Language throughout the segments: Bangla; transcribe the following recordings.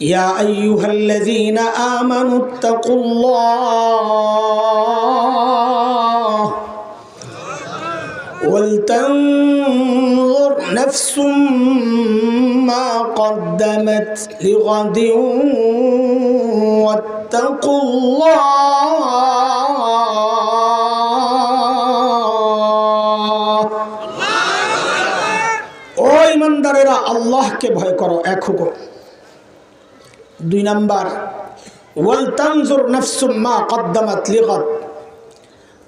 يا أيها الذين آمنوا اتقوا الله ولتنظر نفس ما قدمت لغد واتقوا الله ও ইমানদারেরা আল্লাহকে ভয় করো এক হুকুম দুই নাম্বার, ওয়াল তানজুর নাফসুম মা কদ্দামাত লিগাদ।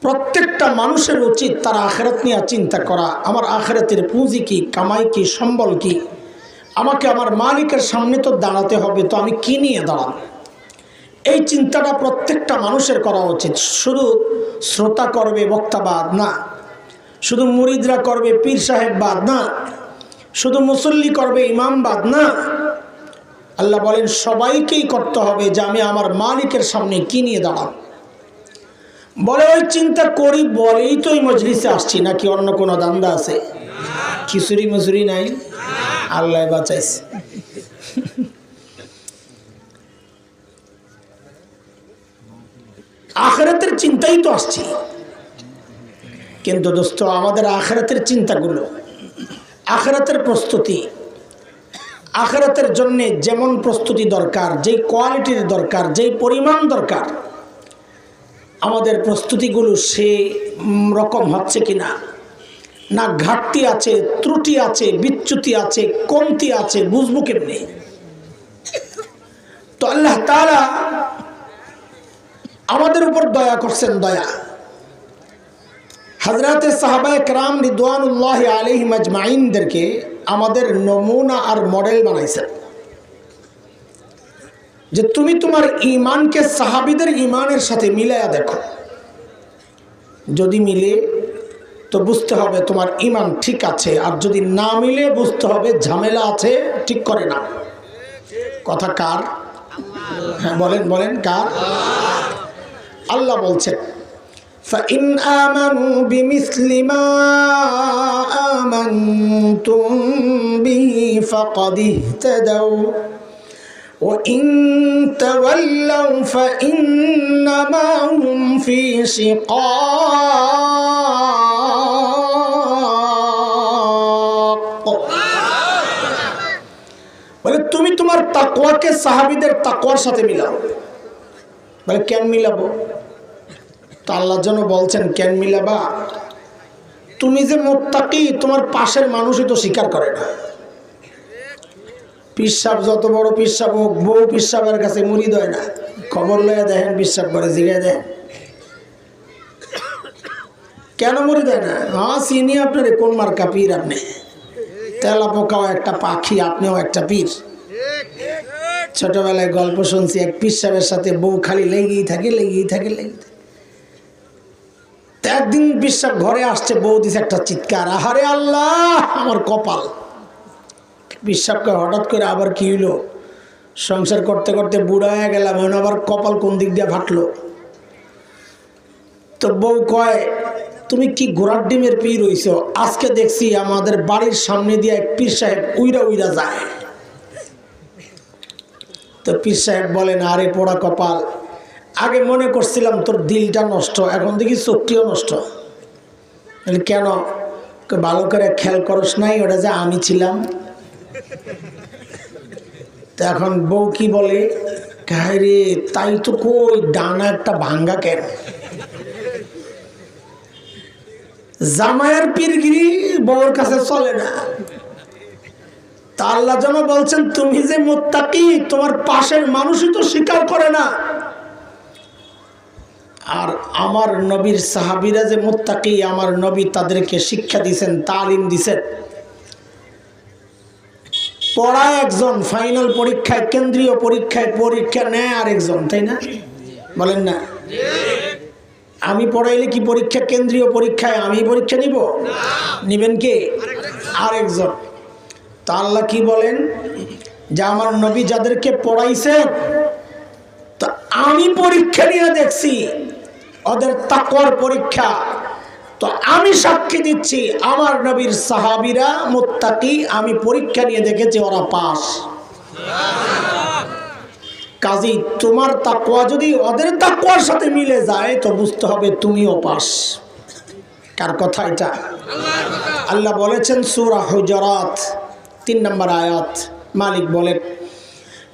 প্রত্যেকটা মানুষের উচিত তার আখেরাত নিয়ে চিন্তা করা, আমার আখেরাতের পুঁজি কি, কামাই কি, সম্বল কি? আমাকে আমার মালিকের সামনে তো দাঁড়াতে হবে, তো আমি কি নিয়ে দাঁড়াব? এই চিন্তাটা প্রত্যেকটা মানুষের করা উচিত। শুধু শ্রোতা করবে বক্তাবাদ না। শুধু মুরিদরা করবে, পীর সাহেব বাদ, না। শুধু মুসল্লি করবে, ইমাম বাদ, না। আল্লাহ বলেন, সবাইকেই করতে হবে যে আমি আমার মালিকের সামনে কি নিয়ে দাঁড়াব? বলে, ওই চিন্তা করি বলেই তো ওই মজলিসে আসছি, নাকি অন্য কোনো দান্দা আছে? খিচুড়ি মুচুরি নাই। আল্লাহ বাঁচাইছে। আখরাতের চিন্তাই তো আসছি। কিন্তু দোস্ত, আমাদের আখরাতের চিন্তাগুলো, আখরাতের প্রস্তুতি আখরাতের জন্যে যেমন প্রস্তুতি দরকার, যেই কোয়ালিটির দরকার, যেই পরিমাণ দরকার, আমাদের প্রস্তুতিগুলো সে রকম হচ্ছে কি না না ঘাটতি আছে, ত্রুটি আছে, বিচ্যুতি আছে, কমতি আছে, বুঝব কেমনি? তো আল্লাহ তারা আমাদের উপর দয়া করছেন দয়া। হজরতে সাহাবায় ক্রাম রিদওয়ানুল্লাহ আলহি মাজমাইনদেরকে আমাদের নমুনা আর মডেল বানাইছেন। যে তুমি তোমার ইমানকে সাহাবিদের ইমানের সাথে মিলাইয়া দেখো। যদি মিলে, তো বুঝতে হবে তোমার ইমান ঠিক আছে, আর যদি না মিলে, বুঝতে হবে ঝামেলা আছে, ঠিক করে না। কথা কার? হ্যাঁ বলেন বলেন, কার? আল্লাহ বলছেন فإن آمنوا بمثل ما آمنتم به فقد اهتدوا وإن تولوا فإنما هم في شقاق বলে তুমি তোমার তাকওয়াকে সাহাবিদের তাকওয়ার সাথে মিলাও বলে কেন মিলাবো তো আল্লাহ যেন বলছেন, কেন মিলাবা? তুমি যে মোত্তাকি, তোমার পাশের মানুষই তো স্বীকার করে না। পিসাব যত বড় পিসাব হোক, বউ পিসাবের কাছে মুড়ি দেয় না। খবর লয়ে দেখেন, পিসাব করে জিগায় দেয়। কেন মুড়ি দেয় না? হ্যাঁ চিনি আপনার, কোন মার্কা পীর আপনি? তেলা পোকাও একটা পাখি, আপনিও একটা পীর। ছোটবেলায় গল্প শুনছি, এক পিসাবের সাথে বউ খালি লেগেই থাকে লেগেই থাকে লেগেই থাকে। একদিন বিশ্বাস ঘরে আসছে, বউ দিছে একটা চিৎকার, আহারে আল্লাহ, আমার কপাল। বিশ্বাসকে হঠাৎ করে আবার কি হইল? সংসার করতে করতে বুড়া হয়ে গেলাম, এখন আবার কপাল কোন দিক দিয়ে ফাটলো? তো বউ কয়, তুমি কি ঘোড়ার ডিমের পীর হইছ? আজকে দেখছি আমাদের বাড়ির সামনে দিয়ে এক পীর সাহেব উইরা উইরা যায়। তো পীর সাহেব বলেন, আরে পোড়া কপাল আগে মনে করছিলাম তোর দিলটা নষ্ট, এখন দেখি চোখটিও নষ্ট। কেন? ভালো করে খেয়াল করস নাই, ওটা যে আমি ছিলাম। তো এখন বউ কি বলে? রে, তাই তো কই, ডানা একটা ভাঙ্গা কেন? জামায়ার পীরগিরি বউর কাছে চলে না। তা আল্লাহ যেন বলছেন, তুমি যে মোত্তাকি, তোমার পাশের মানুষই তো স্বীকার করে না। আর আমার নবীর সাহাবিরা যে মোত্তাকি, আমার নবী তাদেরকে শিক্ষা দিছেন তালিম দিছেন পড়ায় একজন ফাইনাল পরীক্ষায়, কেন্দ্রীয় পরীক্ষায় পরীক্ষা নেয় আরেকজন, তাই না? বলেন না? আমি পড়াইলে কি পরীক্ষা কেন্দ্রীয় পরীক্ষায় আমি পরীক্ষা নিব? নিবেন কে? আরেকজন। তা আল্লাহ কি বলেন? যে আমার নবী যাদেরকে পড়াইছেন, তা আমি পরীক্ষা নিয়ে দেখছি। ওদের তাকওয়ার পরীক্ষা। তো আমি সাক্ষী দিচ্ছি, আমার নবীর সাহাবিরা মুত্তাকি, আমি পরীক্ষা নিয়ে দেখেছি ওরা পাস কাজী, তোমার তাকুয়া যদি ওদের তাকুয়ার সাথে মিলে যায়, তো বুঝতে হবে তুমিও পাস কার কথা এটা? আল্লাহ বলেছেন, সুরা হুজরাত, তিন নম্বর আয়াত। মালিক বলেন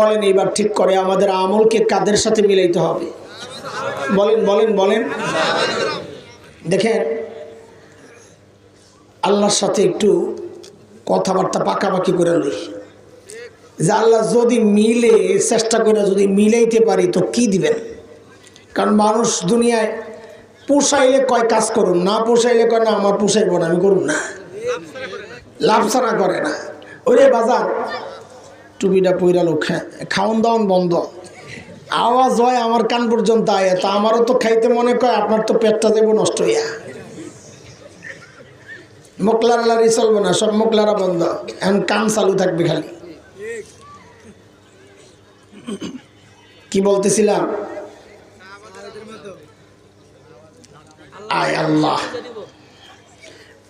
বলেন এবার ঠিক করে আমাদের আমলকে কাদের সাথে মিলাইতে হবে? বলেন বলেন বলেন। দেখেন, আল্লাহর সাথে একটু কথাবার্তা পাকাপাকি করে লই। যে আল্লাহ যদি মিলে, চেষ্টা করে যদি মিলাইতে পারি, তো কি দিবেন? কারণ মানুষ দুনিয়ায় পোষাইলে কয় কাজ করুন, না পোষাইলে কয়, না, আমার পোষাইব না, আমি করুন না। লাভ ছাড়া করে না। ওরে বাজার টুপিটা পইরা লোক খাওন দাওন বন্ধ। আওয়াজ হয় আমার কান পর্যন্ত আয় তা আমারও তো খাইতে মনে কয় আপনার তো পেটটা দেবো নষ্ট হইয়া। মোকলার লারি চলবে না সব মোকলারা বন্ধ। এখন কান চালু থাকবে খালি। কি বলতেছিলাম? আয় আল্লাহ।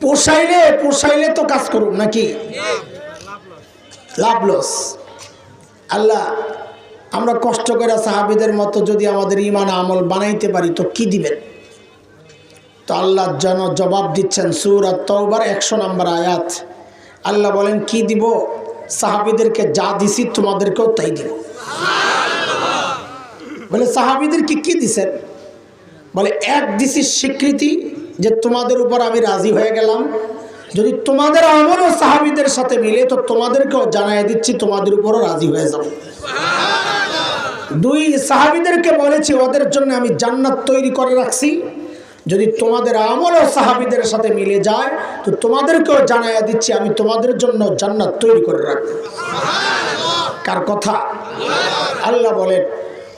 পোষাইলে পোষাইলে তো কাজ করুন নাকি? লাভ লস। আল্লাহ, আমরা কষ্ট করে সাহাবিদের মতো যদি আমাদের ইমান আমল বানাইতে পারি, তো কি দিবেন? তো আল্লাহ যেন জবাব দিচ্ছেন সুর আর তওবার একশো নম্বর আয়াত। আল্লাহ বলেন, কি দিব? সাহাবিদেরকে যা দিছি তোমাদেরকেও তাই দিব। বলে, সাহাবিদেরকে কি দিছেন? বলে, এক দিছি স্বীকৃতি যে তোমাদের উপর আমি রাজি হয়ে গেলাম যদি তোমাদের আমলও সাহাবিদের সাথে মিলে, তো তোমাদেরকেও জানাই দিচ্ছি, তোমাদের উপরও রাজি হয়ে যাব। দুই সাহাবিদেরকে বলেছি, ওদের জন্য আমি জান্নাত তৈরি করে রাখছি। যদি তোমাদের আমলও সাহাবিদের সাথে মিলে যায়, তো তোমাদেরকেও জানাইয়া দিচ্ছি, আমি তোমাদের জন্য জান্নাত তৈরি করে রাখব। কার কথা? আল্লাহ বলেন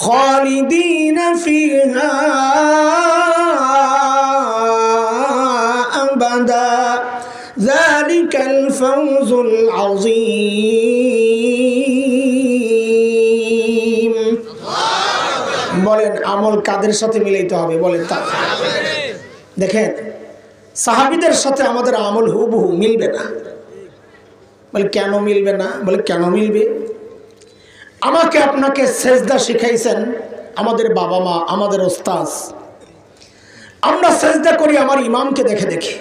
خالدين فيها أبدا ذلك الفوز العظيم বলেন আমল কাদের সাথে মিলাইতে হবে বলেন তা দেখেন সাহাবিদের সাথে আমাদের আমল হুবহু মিলবে না বলে কেন মিলবে না বলে কেন মিলবে আমাকে আপনাকে সেজদা শিখাইছেন আমাদের বাবা মা, আমাদের ওস্তাজ আমরা সেজদা করি আমার ইমামকে দেখে দেখে।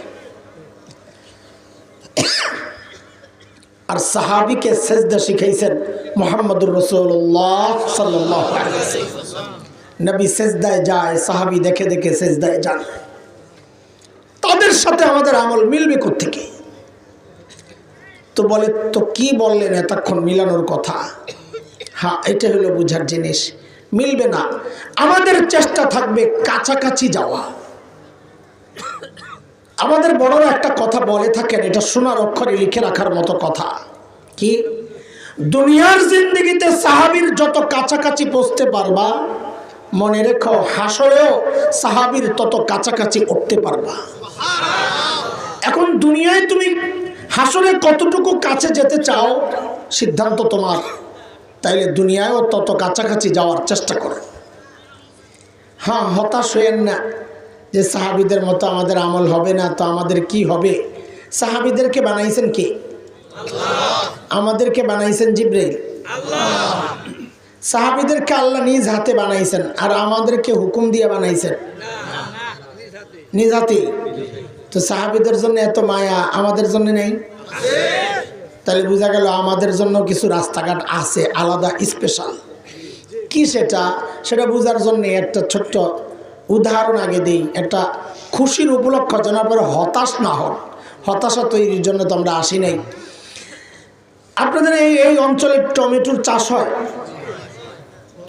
আর সাহাবিকে সেজদা শিখাইছেন মোহাম্মদুর রসুল্লাহ সাল্লাহ নবী সেজদায় যায়, সাহাবি দেখে দেখে সেজদায় যান। তাদের সাথে আমাদের আমল মিলবে থেকে তো বলে, তো কি বললেন এতক্ষণ মিলানোর কথা? হ্যাঁ এটা হলো বুঝার জিনিস। মিলবে না। আমাদের চেষ্টা থাকবে কাছাকাছি যাওয়া। আমাদের বড়রা একটা কথা বলে থাকেন, এটা সোনার অক্ষরে লিখে রাখার মতো কথা। কি? দুনিয়ার জিন্দগিতে সাহাবির যত কাছাকাছি পৌঁছতে পারবা, মনে রেখো, হাসরেও সাহাবির তত কাছাকাছি উঠতে পারবা। এখন দুনিয়ায় তুমি হাসরে কতটুকু কাছে যেতে চাও, সিদ্ধান্ত তোমার। তাইলে দুনিয়ায়ও তত কাছাকাছি যাওয়ার চেষ্টা করো হ্যাঁ হতাশ হইয়েন না যে সাহাবিদের মতো আমাদের আমল হবে না তো আমাদের কি হবে সাহাবিদেরকে বানাইছেন কে আমাদেরকে বানাইছেন জিব্রাইল সাহাবিদেরকে আল্লাহ নিজ হাতে বানাইছেন আর আমাদেরকে হুকুম দিয়ে বানাইছেন নিজ হাতে তো সাহাবিদের জন্য এত মায়া আমাদের জন্য নেই তাহলে বোঝা গেল আমাদের জন্য কিছু রাস্তাঘাট আছে, আলাদা স্পেশাল কি সেটা? সেটা বোঝার জন্য একটা ছোট্ট উদাহরণ আগে দিই। একটা খুশির উপলক্ষ যেন পরে হতাশ না হন। হতাশা তৈরির জন্য তো আমরা আসি নাই। আপনাদের এই এই অঞ্চলে টমেটোর চাষ হয়?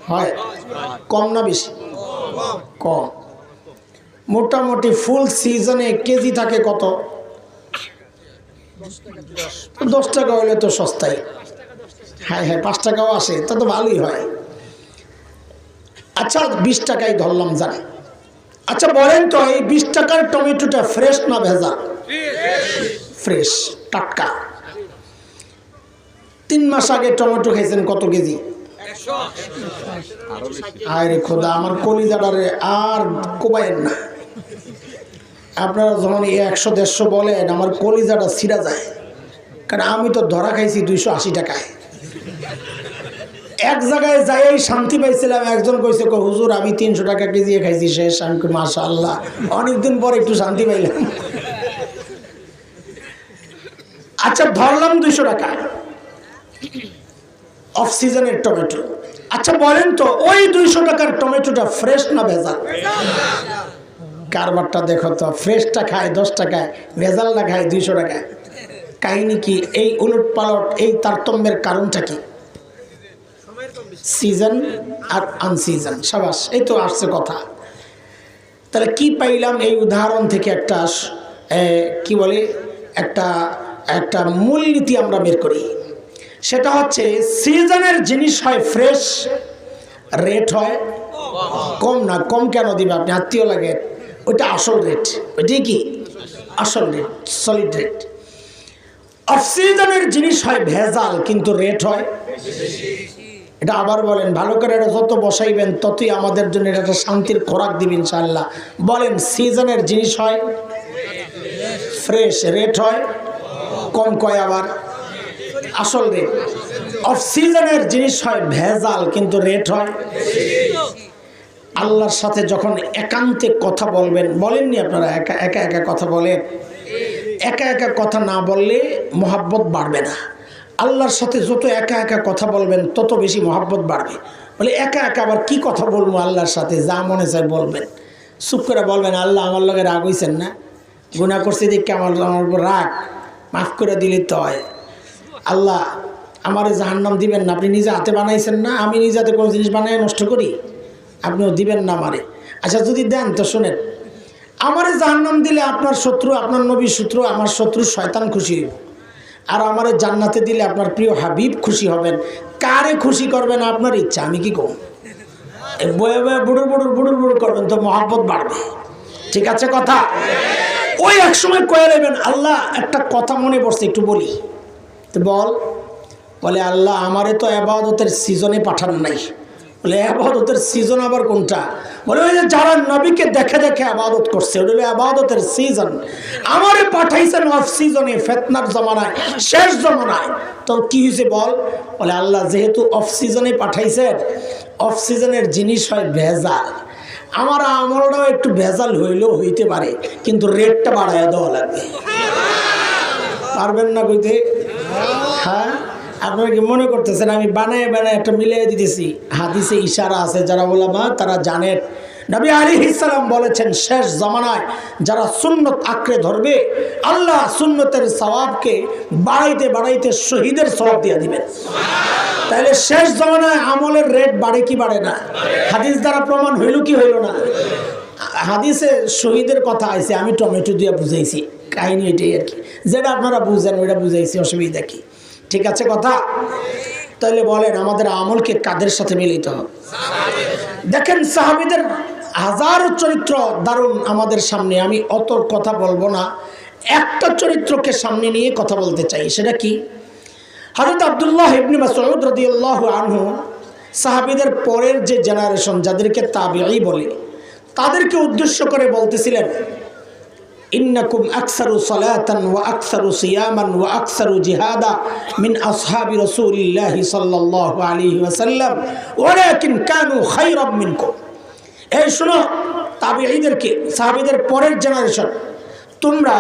হয়? কম না বেশি? কম। মোটামুটি ফুল সিজনে কেজি থাকে কত? দশ টাকা হলে তো সস্তায়। হ্যাঁ হ্যাঁ পাঁচ টাকাও আসে তা তো ভালোই হয়। আচ্ছা বিশ টাকাই ধরলাম জানি। আচ্ছা বলেন তো এই বিশ টাকার টমেটোটা ফ্রেশ না ভেজা? ফ্রেশ টাটকা। তিন মাস আগে টমেটো খাইছেন কত কেজি? আরে খোদা আমার কলিজাটারে আর কোবায়েন না। আপনারা যখন এই একশো, দেড়শো বলেন, আমার কলিজাটা ছিঁড়া যায়। কারণ আমি তো ধরা খাইছি দুইশো আশি টাকায়। এক জায়গায় যাই শান্তি পাইছিলাম, একজন কইছে কো হুজুর, আমি তিনশো টাকা কেজি খাইছি, শেষ, আমি মাসা আল্লাহ অনেকদিন পর একটু শান্তি পাইলাম। আচ্ছা ধরলাম দুইশো টাকা। অফ সিজনের টমেটো। আচ্ছা বলেন তো, ওই দুইশো টাকার টমেটোটা ফ্রেশ না ভেজাল? কারবারটা দেখো তো, ফ্রেশটা খায় দশ টাকায় ভেজালটা খায় দুইশো টাকায় কাহিনি কি? এই উলট পালট এই তারতম্যের কারণটা কি? সিজন আর আনসিজন সাবাস, এই তো আসছে কথা। তাহলে কি পাইলাম এই উদাহরণ থেকে একটা কি বলে, একটা একটা মূলনীতি আমরা বের করি। সেটা হচ্ছে সিজনের জিনিস হয় ফ্রেশ রেট হয় কম না, কম কেন দিবে? আপনি আত্মীয় লাগে ওইটা আসল রেট ওইটাই কি? আসল রেট সলিড রেট অফ সিজনের জিনিস হয় ভেজাল, কিন্তু রেট হয় এটা আবার বলেন, ভালো করে এটা যত বসাইবেন, ততই আমাদের জন্য এটা একটা শান্তির খোরাক দিবেন ইনশাল্লাহ বলেন সিজনের জিনিস হয় ফ্রেশ রেট হয় কম কয় আবার? আসল রেট অফ সিজনের জিনিস হয় ভেজাল, কিন্তু রেট হয় আল্লাহর সাথে যখন একান্তে কথা বলবেন, বলেননি আপনারা একা একা একা কথা বলেন? একা একা কথা না বললে মহাব্বত বাড়বে না। আল্লাহর সাথে যত একা একা কথা বলবেন, তত বেশি মহাব্বত বাড়বে। বলে, একা একা আবার কি কথা বলব আল্লাহর সাথে? যা মনে চায় বলবেন। চুপ করে বলবেন, আল্লাহ আমার লগে রাগ হইছেন না? গুণা করছে দেখে আমার আমার উপর রাগ। মাফ করে দিলে তো হয়। আল্লাহ আমার জাহান্নাম দিবেন না। আপনি নিজে হাতে বানাইছেন না? আমি নিজে হাতে কোনো জিনিস বানাই নষ্ট করি? আপনিও দিবেন না আমারে। আচ্ছা যদি দেন তো শোনেন, আমারে জাহান্নাম দিলে আপনার শত্রু, আপনার নবীর শত্রু, আমার শত্রু শয়তান খুশি হইব। আর আমারে জান্নাতে দিলে আপনার প্রিয় হাবিব খুশি হবেন। কারে খুশি করবেন আপনার ইচ্ছা, আমি কি কম? বয়ে বয়ে বুড়ুর বুড়ুর বুড়ুর বুড়ুর করবেন তো মহাব্বত বাড়বে। ঠিক আছে কথা? ওই এক সময় কয়ে নেবেন, আল্লাহ একটা কথা মনে পড়ছে, একটু বলি। তো বল, বলে, আল্লাহ আমারে তো আবাদতের সিজনে পাঠান নাই। বলে আবাদতের সিজন আবার কোনটা? বলে, ওই যে যারা নবীকে দেখে দেখে আবাদত করছে ওটা হলো আবাদতের সিজন আমারে পাঠাইছেন অফ সিজনে ফেতনার জমানায়, শেষ জমানায়। তো কি হয়েছে বল? বলে, আল্লাহ যেহেতু অফ সিজনে পাঠাইছেন অফ সিজনের জিনিস হয় ভেজাল। আমার আমলটাও একটু ভেজাল হইলেও হইতে পারে, কিন্তু রেটটা বাড়ায় দেওয়া লাগবে। পারবেন না কইতে? হ্যাঁ? আপনারা কি মনে করতেছেন? আমি বানায় বানায় একটা মিলিয়ে দিতেছি। হাদিসে ইশারা আছে, যারা বলামা তারা জানেন। নবী আলী ইসলাম বলেছেন, শেষ জমানায় যারা সুন্নত আঁকড়ে ধরবে, আল্লাহ সুন্নতের সওয়াবকে বাড়াইতে বাড়াইতে শহীদের সওয়াব দিয়ে দিবেন। তাহলে শেষ জমানায় আমলের রেট বাড়ে কি বাড়ে না? হাদিস দ্বারা প্রমাণ হইল কি হইল না? হাদিসে শহীদের কথা আছে আমি টমেটো দিয়ে বুঝাইছি। কাহিনী এটাই আর কি। যেটা আপনারা বুঝেন, ওইটা বুঝাইছি, অসুবিধা কি? ঠিক আছে কথা? তাহলে বলেন, আমাদের আমলকে কাদের সাথে মিলিত? দেখেন, সাহাবিদের হাজারো চরিত্র দারুণ আমাদের সামনে। আমি অত কথা বলব না। একটা চরিত্রকে সামনে নিয়ে কথা বলতে চাই, সেটা কি? হজরত আবদুল্লাহ ইবনি মাসউদ রাদিয়াল্লাহু আনহু সাহাবিদের পরের যে জেনারেশন, যাদেরকে তাবিঈ বলে, তাদেরকে উদ্দেশ্য করে বলতেছিলেন ইন্নাকুম আকসারু সালাতান ওয়া আকসারু সিয়ামান ওয়া আকসারু জিহাদা মিন আসহাবি রাসূলিল্লাহি সাল্লাল্লাহু আলাইহি ওয়াসাল্লাম। ওয়ালাকিন কানু খায়রাম মিনকুম। এই শোনো, তাবিঈদেরকে, সাহাবীদের পরের জেনারেশন তোমরা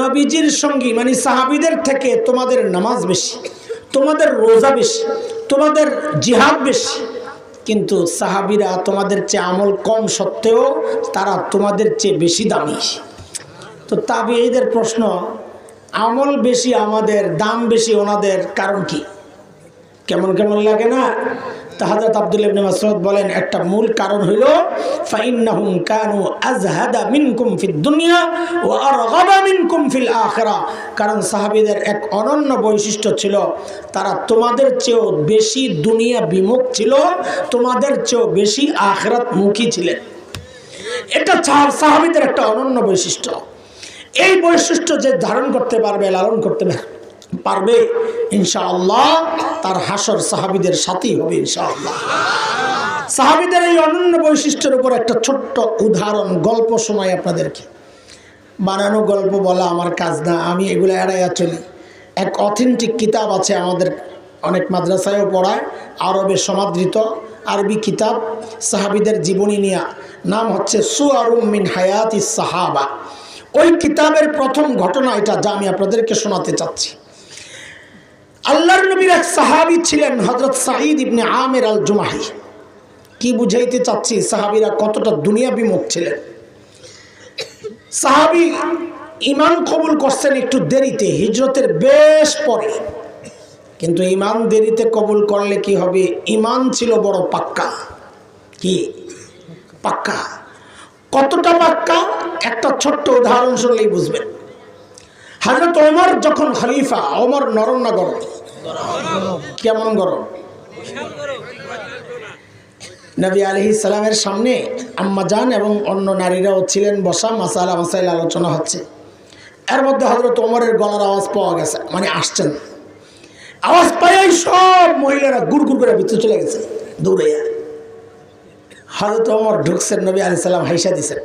নবীজির সঙ্গী মানে সাহাবিদের থেকে তোমাদের নামাজ বেশি, তোমাদের রোজা বেশি, তোমাদের জিহাদ বেশি। কিন্তু সাহাবিরা তোমাদের চেয়ে আমল কম সত্ত্বেও তারা তোমাদের চেয়ে বেশি দামি। তো তাবিদের প্রশ্ন, আমল বেশি আমাদের, দাম বেশি ওনাদের কারণ কি? কেমন কেমন লাগে না? তা হযরত আব্দুল ইবনে বলেন, একটা মূল কারণ হইল কানু আজহাদা দুনিয়া কারণ সাহাবীদের এক অনন্য বৈশিষ্ট্য ছিল, তারা তোমাদের চেয়েও বেশি দুনিয়া বিমুখ ছিল, তোমাদের চেয়েও বেশি আখিরাত মুখী ছিলেন। এটা সাহাবীদের একটা অনন্য বৈশিষ্ট্য। এই বৈশিষ্ট্য যে ধারণ করতে পারবে, লালন করতে পারবে, ইনশাআল্লাহ তার হাসর সাহাবিদের সাথেই হবে, ইনশাআল্লাহ। সাহাবিদের এই অনন্য বৈশিষ্ট্যের উপর একটা ছোট্ট উদাহরণ, গল্প শোনাই আপনাদেরকে। বানানো গল্প বলা আমার কাজ না, আমি এগুলো এড়াইয়া চলি। এক অথেন্টিক কিতাব আছে আমাদের, অনেক মাদ্রাসায়ও পড়ায়, আরবে সমাদৃত আরবি কিতাব, সাহাবিদের জীবনী নিয়া। নাম হচ্ছে সুয়ারুম মিন হায়াতি সাহাবা। ওই কিতাবের প্রথম ঘটনা এটা যা আমি আপনাদেরকে শোনাতে চাচ্ছি। আল্লাহর নবীর এক সাহাবি ছিলেন হজরত সাঈদ ইবনে আমের আল জুমাহি কি বুঝাইতে চাচ্ছি, সাহাবিরা কতটা দুনিয়া বিমুখ ছিলেন। সাহাবি ইমান কবুল করছেন একটু দেরিতে, হিজরতের বেশ পরে। কিন্তু ইমান দেরিতে কবুল করলে কি হবে? ইমান ছিল বড় পাক্কা। কি? পাক্কা। কতটা পাক্কা? একটা ছোট্ট উদাহরণ শুনলেই বুঝবেন। হাজরত ওমর যখন খলিফা, ওমর নরম না গরম? কেমন গরম? নবী আলহি সালামের সামনে আম্মা যান এবং অন্য নারীরাও ছিলেন, বসা মাসালা মাসাইল আলোচনা হচ্ছে। এর মধ্যে হজরত ওমরের গলার আওয়াজ পাওয়া গেছে মানে আসছেন। আওয়াজ পাই সব মহিলারা গুড় গুড় করে ভিতরে চলে গেছে, দৌড়াইয়া। হজরত ওমর ঢুকছেন, নবী আলি সাল্লাম হাইসা দিছেন।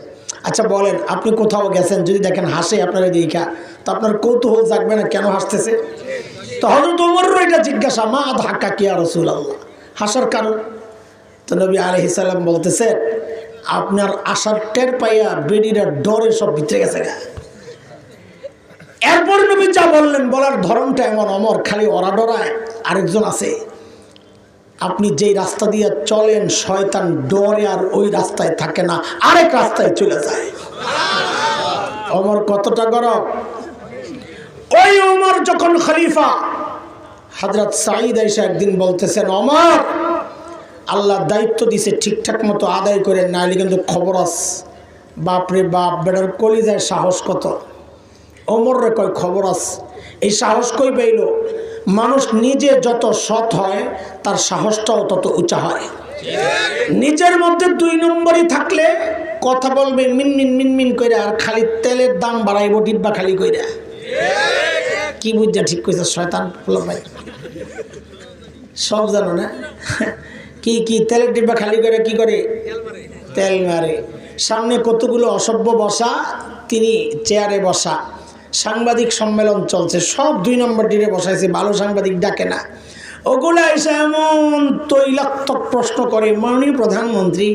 আচ্ছা বলেন, আপনি কোথাও গেছেন? যদি দেখেন হাসে আপনার দেখা তো আপনার কৌতূহল জাগবে না? কেন হাসতেছে? তো হজরত ওমরেরও এটা জিজ্ঞাসা, মা ধাক্কা কিয়া রসুল আল্লাহ হাসার কারণ? তো নবী আলহি সাল্লাম বলতেছেন আপনার আসার টের পাইয়া বেডিরা ডরে সব ভিতরে গেছে গা। এরপর নবী যা বললেন, বলার ধরনটা এমন অমর খালি ওরা ডরায়, আরেকজন আছে। আপনি যেই রাস্তা দিয়ে চলেন, শয়তান ডরে আর ওই রাস্তায় থাকে না, আরেক রাস্তায় চলে যায়। অমর কতটা গরম ওই অমর যখন খলিফা হজরত সাঈদ এসে একদিন বলতেছেন অমর আল্লাহ দায়িত্ব দিছে ঠিকঠাক মতো আদায় করে, নাইলে কিন্তু খবর আস। বাপরে বাপ, বেটার কলিজায় সাহস কত? অমর রে কয়, খবর আস। এই সাহস কই পাইল? মানুষ নিজে যত সৎ হয়, তার সাহসটাও তত উঁচা হয়। নিজের মধ্যে দুই নম্বরই থাকলে কথা বলবে মিনমিন মিনমিন করে আর খালি তেলের দাম বাড়াইব, ডিব্বা খালি কইরা। কি বুঝা ঠিক কইছে শয়তান সব জানো না? কি কি, তেলের ডিব্বা খালি করে কি করে? তেল মারে। সামনে কতগুলো অসভ্য বসা, তিনি চেয়ারে বসা। সাংবাদিক সম্মেলন চলছে, সব দুই নম্বর ডিরে বসাইছে, ভালো সাংবাদিক ডাকে না। ওগুলা এসে এমন তৈলাক্তক প্রশ্ন করে, মাননীয় প্রধানমন্ত্রী,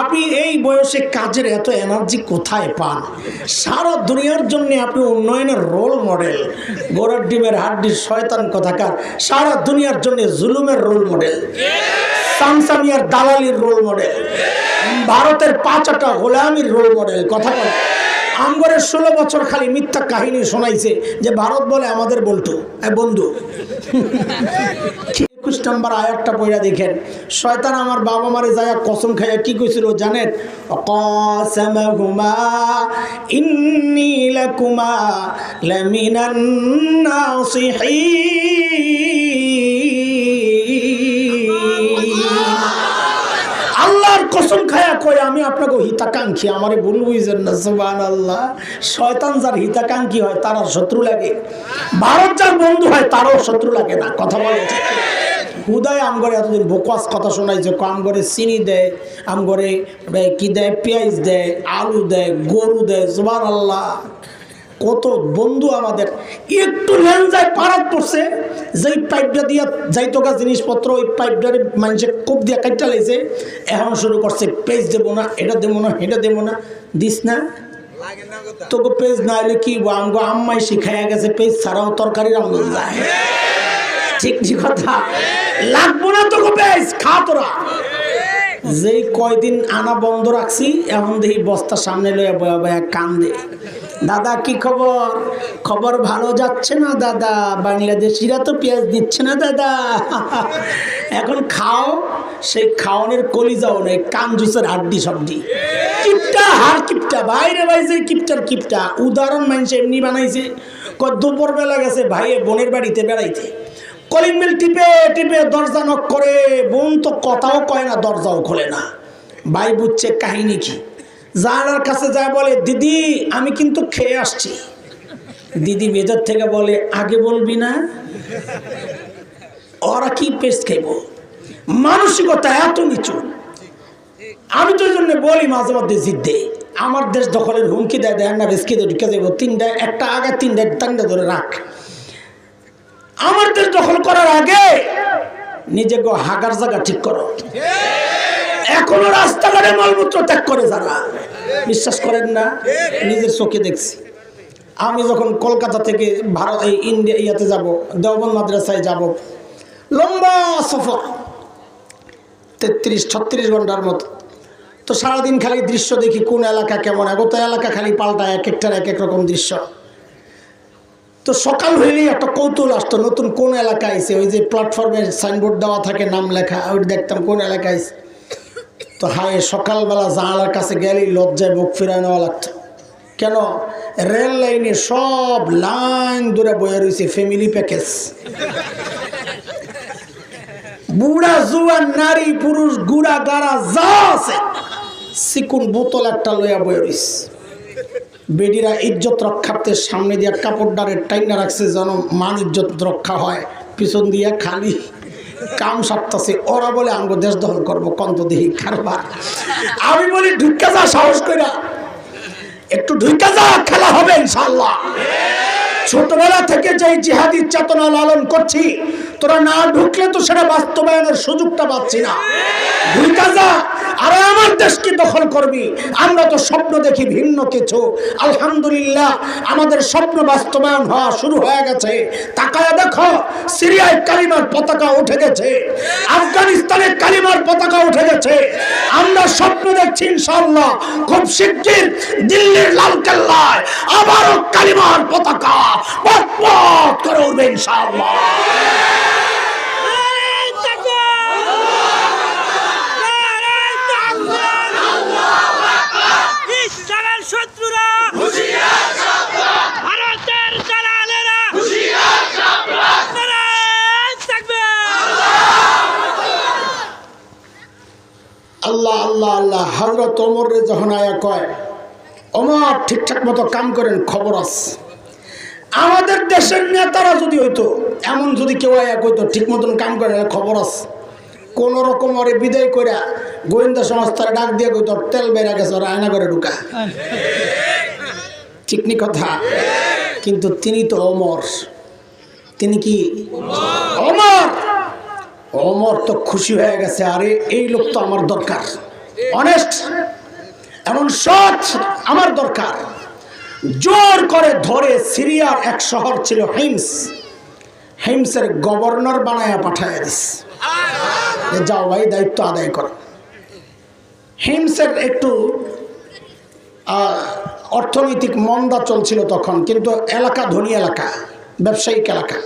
আপনি এই বয়সে কাজের এত এনার্জি কোথায় পান? সারা দুনিয়ার জন্য আপনি উন্নয়নের রোল মডেল গোড়ার ডিমের হাড্ডির শয়তান কথাকার, সারা দুনিয়ার জন্য জুলুমের রোল মডেল সামসামিয়ার দালালির রোল মডেল ভারতের পাঁচটা গোলামির রোল মডেল কথা আমগরের ষোলো বছর খালি মিথ্যা কাহিনী শোনাইছে যে ভারত বলে আমাদের বলতো। বন্ধু, একুশ নম্বর আয়াতটা পড়া দেখেন। শয়তান আমার বাবা মারে যায় কসম খাইয়া কি কইছিল জানেন? ইন্নী লাকুমা লামিনান নাসিহিন। কসম খায়া কই আমি আপনাকে হিতাকাঙ্ক্ষী, আমারে ভুল বুঝছেন না সুবান আল্লাহ শয়তান যার হিতাকাঙ্ক্ষী হয় তার শত্রু লাগে। ভারত যার বন্ধু হয়, তারও শত্রু লাগে না, কথা বলে হুদায় আম করে এতদিন বোকাস কথা শোনাইছে আম করে চিনি দেয় আম করে কি দেয়, পেঁয়াজ দেয়, আলু দেয়, গরু দেয় সুবান আল্লাহ কত বন্ধু আমাদের একটু লেনজায় পাড়াত পড়ছে, যেই পাইপটা দিয়া যাইতো গা জিনিসপত্র, ওই পাইপটারে মানুষের কোপ দিয়া কাটটা লাইছে, এখন শুরু করছে, পেজ দেবো না, এটা দেবো না এটা দেবো না, দিস না। তোকে পেজ না হলে কি আমগো আম্মাই শিখাইয়া গেছে, পেজ ছাড়াও তরকারি রান্না যায় ঠিক ঠিক কথা? লাগবো না তোকে পেজ, খা তোরা। যেই কয়দিন আনা বন্ধ রাখছি, এখন দেখি বস্তা সামনে লইয়া বয়া বয়া কান্দে। দাদা, কি খবর? খবর ভালো যাচ্ছে না দাদা? বাংলাদেশিরা তো পেঁয়াজ দিচ্ছে না দাদা। এখন খাও, সেই খাওয়ানোর কলিজাও নেই, কান জুসের হাড্ডি সবজি কিপটা হার কিপটা, বাইরে বাইরে কিপটার কিপটা। উদাহরণ মানুষ এমনি বানাইছে কয় দুপুর বেলা গেছে ভাইয়ে বোনের বাড়িতে বেড়াইতে। কলিং বেল টিপে টিপে দরজা নক করে, বোন তো কথাও কয় না, দরজাও খোলে না। ভাই বুঝছে কাহিনী কি? জানার কাছে যায় বলে, দিদি, আমি কিন্তু খেয়ে আসছি। দিদি ভেতর থেকে বলে, আগে বলবি না, ওরা কি পেস্ট খাইব? মানসিকতা এত নিচু। আমি তো জন্য বলি মাঝে মধ্যে জিদ্দে। আমার দেশ দখলের হুমকি দেয় দেয় না, রেস্কি দিয়ে ঢুকে দেবো তিনটা, একটা আগে, তিনটা তিনটা ধরে রাখ। আমার দেশ দখল করার আগে নিজেকে হাগার জায়গা ঠিক করো। এখনও রাস্তাঘাটে মলমূত্র ত্যাগ করে যারা। বিশ্বাস করেন না, নিজের চোখে দেখছি। আমি যখন কলকাতা থেকে ভারত, এই ইন্ডিয়া, ইয়াতে যাব দেওবন মাদ্রাসায় যাব, লম্বা সফর, তেত্রিশ, ছত্রিশ ঘণ্টার মতো। তো সারাদিন খালি দৃশ্য দেখি, কোন এলাকা কেমন এগত এলাকা খালি পাল্টায়, এক একটার এক এক রকম দৃশ্য। তো সকাল হইলেই একটা কৌতূহল আসতো, নতুন কোন এলাকায় আইছে? ওই যে প্ল্যাটফর্মের সাইনবোর্ড দেওয়া থাকে, নাম লেখা ওই দেখতাম কোন এলাকায় আইছে? তো হায়, সকালবেলা জানালার কাছে গেলেই লজ্জায় মুখ ফিরায় নেওয়া লাগতো। কেন? রেল লাইনে সব লাইন ধরে বয়ে রয়েছে ফ্যামিলি প্যাকেজ বুড়া জুয়ান নারী, পুরুষ, গুড়া, গাড়া, যা আছে, সিকুন বোতল একটা লইয়া বয়ে রয়েছে বেডিরা ইজ্জত রক্ষার্থে সামনে দিয়া কাপড় ডারে টাইনা রাখছে, যেন মান ইজ্জত রক্ষা হয়, পিছন দিয়া খালি। কাম সারতাছে, ওরা বলে, আমরা দেশ দখল করব কন্ত দেহি কারবার। আমি বলি ঢুকা যা, সাহস করে একটু ঢুকা যা, খেলা হবে ইনশাল্লাহ ছোটবেলা থেকে যে জিহাদি চেতনা লালন করছি তোরা না ঢুকলে তো সেটা বাস্তবায়নের সুযোগটা পাচ্ছি না। ঢুকা যা, আরে আমার দেশকে দখল করবি। আমরা তো স্বপ্ন দেখি ভিন্ন কিছু। আলহামদুলিল্লাহ, আমাদের স্বপ্ন বাস্তবায়ন হওয়া শুরু হয়ে গেছে। তাকায় দেখো, সিরিয়ায় কালিমার পতাকা উঠে গেছে। আফগানিস্তানে কালিমার পতাকা উঠে গেছে। আমরা স্বপ্ন দেখছি ইনশাআল্লাহ, খুব শিগগির দিল্লির লাল আবারও কালিমার পতাকা পথ পথ করে উঠবে ইনশাআল্লাহ ইসলামের শত্রুরা ভারতের দালালেরা নারায়ণ থাকবে আল্লাহ আল্লাহ আল্লাহ ওমর রে যখন আয়া কয় অমর ঠিকঠাক মতো কাম করেন, খবর আছে। আমাদের দেশের নেতারা যদি হইতো, এমন যদি কেউ আয়া কইতো, ঠিক মতন কাম করেন, খবর আছে। কোন রকম ওরে বিদায় কইরা গোয়েন্দা সংস্থার ডাক দিয়ে কইতো, তেল বেড়া গেছে ওরা আয়না করে ঢুকা ঠিকনি কথা? কিন্তু তিনি তো অমর তিনি কি? অমর অমর তো খুশি হয়ে গেছে, আরে এই লোক তো আমার দরকার। অনেস্ট এমন সৎ আমার দরকার। জোর করে ধরে সিরিয়ার এক শহর ছিল হিমস হিমসের গভর্নর বানায়া পাঠায় দিস। যাও ভাই, দায়িত্ব আদায় করো। হিমসের একটু অর্থনৈতিক মন্দা চলছিল তখন, কিন্তু এলাকা ধনী এলাকা, ব্যবসায়িক এলাকা।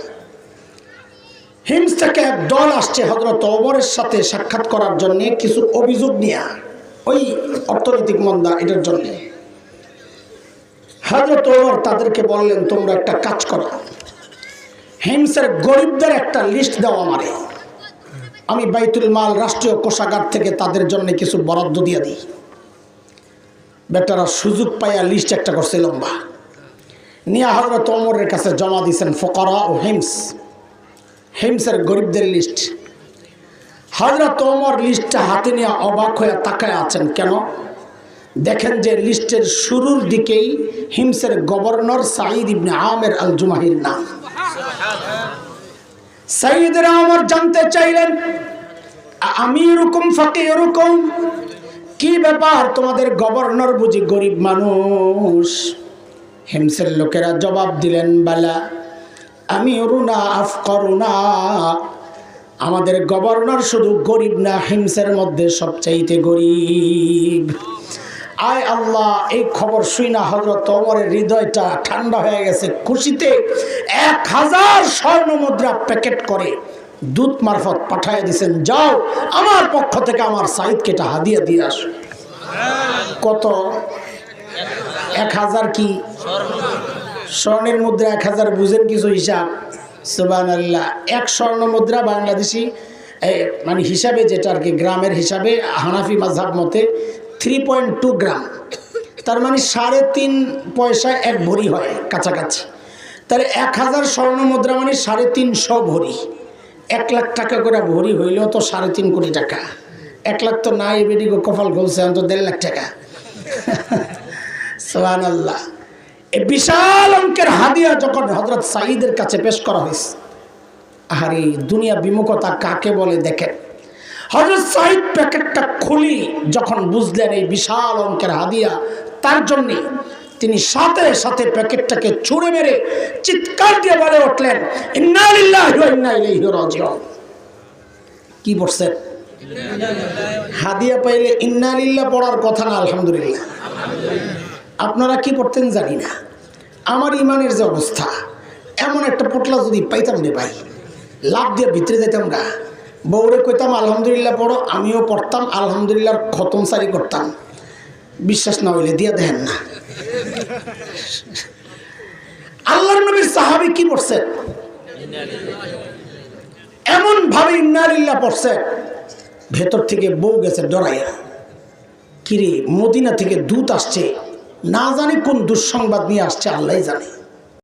হিমস থেকে এক দল আসছে হজরত ওমরের সাথে সাক্ষাৎ করার জন্য কিছু অভিযোগ নিয়ে। ওই অর্থনৈতিক মন্দা এটার জন্য। হজরত ওমর তাদেরকে বললেন, তোমরা একটা কাজ করো। হিমসের গরিবদের একটা লিস্ট দাও আমারে। আমি বাইতুল মাল রাষ্ট্রীয় কোষাগার থেকে তাদের জন্য কিছু বরাদ্দ দিয়ে দিই। বেটারা সুযোগ পাইয়া লিস্ট একটা করছে লম্বা। নিয়া হজরত ওমরের কাছে জমা দিয়েছেন ফকরা ও হিমস। হিমসের গরিবদের লিস্ট হজরত ওমর লিস্টটা হাতে নিয়ে অবাক হয়ে তাকায় আছেন কেন? দেখেন যে লিস্টের শুরুর দিকেই হিমসের গভর্নর সাঈদ ইবনে আমের আল জুমাহির নাম। সাঈদরা আমার জানতে চাইলেন আমি এরকম ফাঁকে এরকম কি ব্যাপার তোমাদের গভর্নর বুঝি গরিব মানুষ? হেমসের লোকেরা জবাব দিলেন, বালা আমি অরুণা আফ করুণা আমাদের গভর্নর শুধু গরিব না, হিমসের মধ্যে সবচাইতে গরিব। আয় আল্লাহ, এই খবর শুই না হজরত অমরের হৃদয়টা ঠান্ডা হয়ে গেছে। খুশিতে এক হাজার স্বর্ণ মুদ্রা প্যাকেট করে দূত মারফত পাঠায় দিছেন। যাও, আমার পক্ষ থেকে আমার সাইদকে এটা হাদিয়া দিয়ে আসো। কত? এক হাজার কি? স্বর্ণের মুদ্রা এক হাজার, বুঝেন কিছু হিসাব? সুবান আল্লাহ এক স্বর্ণ মুদ্রা বাংলাদেশি মানে হিসাবে যেটা আর কি, গ্রামের হিসাবে, হানাফি মাঝহাব মতে থ্রি পয়েন্ট টু গ্রাম। তার মানে সাড়ে তিন পয়সা এক ভরি হয়, কাছাকাছি। তাহলে এক হাজার স্বর্ণ মুদ্রা মানে সাড়ে তিনশো ভরি। এক লাখ টাকা করে ভরি হইলেও তো সাড়ে তিন কোটি টাকা। এক লাখ তো নাই বেডিগো কপাল গলছে, অন্তত দেড় লাখ টাকা। সোহান আল্লাহ এই বিশাল অঙ্কের হাদিয়া যখন হজরত সাঈদের কাছে পেশ করা হয়েছে আর এই দুনিয়া বিমুখতা কাকে বলে দেখেন? হজরত সাঈদ প্যাকেটটা খুলি যখন বুঝলেন এই বিশাল অঙ্কের হাদিয়া, তার জন্যে তিনি সাথে সাথে প্যাকেটটাকে ছুঁড়ে মেরে চিৎকার দিয়ে বলে উঠলেন কি পড়ছেন হাদিয়া পাইলে ইন্না লিল্লাহ পড়ার কথা না, আলহামদুলিল্লাহ। আপনারা কি পড়তেন জানি না। আমার ইমানের যে অবস্থা, এমন একটা পোটলা যদি পাইতাম রে ভাই, লাভ দিয়ে ভিতরে যেতাম গা। বউরে কইতাম, আলহামদুলিল্লাহ পড়ো, আমিও পড়তাম আলহামদুলিল্লাহর খতম সারি করতাম। বিশ্বাস না হইলে দিয়ে দেন না। আল্লাহর নবীর সাহাবি কি পড়ছেন এমন ভাবে ইন্নালিল্লাহ পড়ছে, ভেতর থেকে বউ গেছে ডরাইয়া। কিরে, মদিনা থেকে দূত আসছে। না জানি কোন দুঃসংবাদ নিয়ে আসছে আল্লাহ জানে।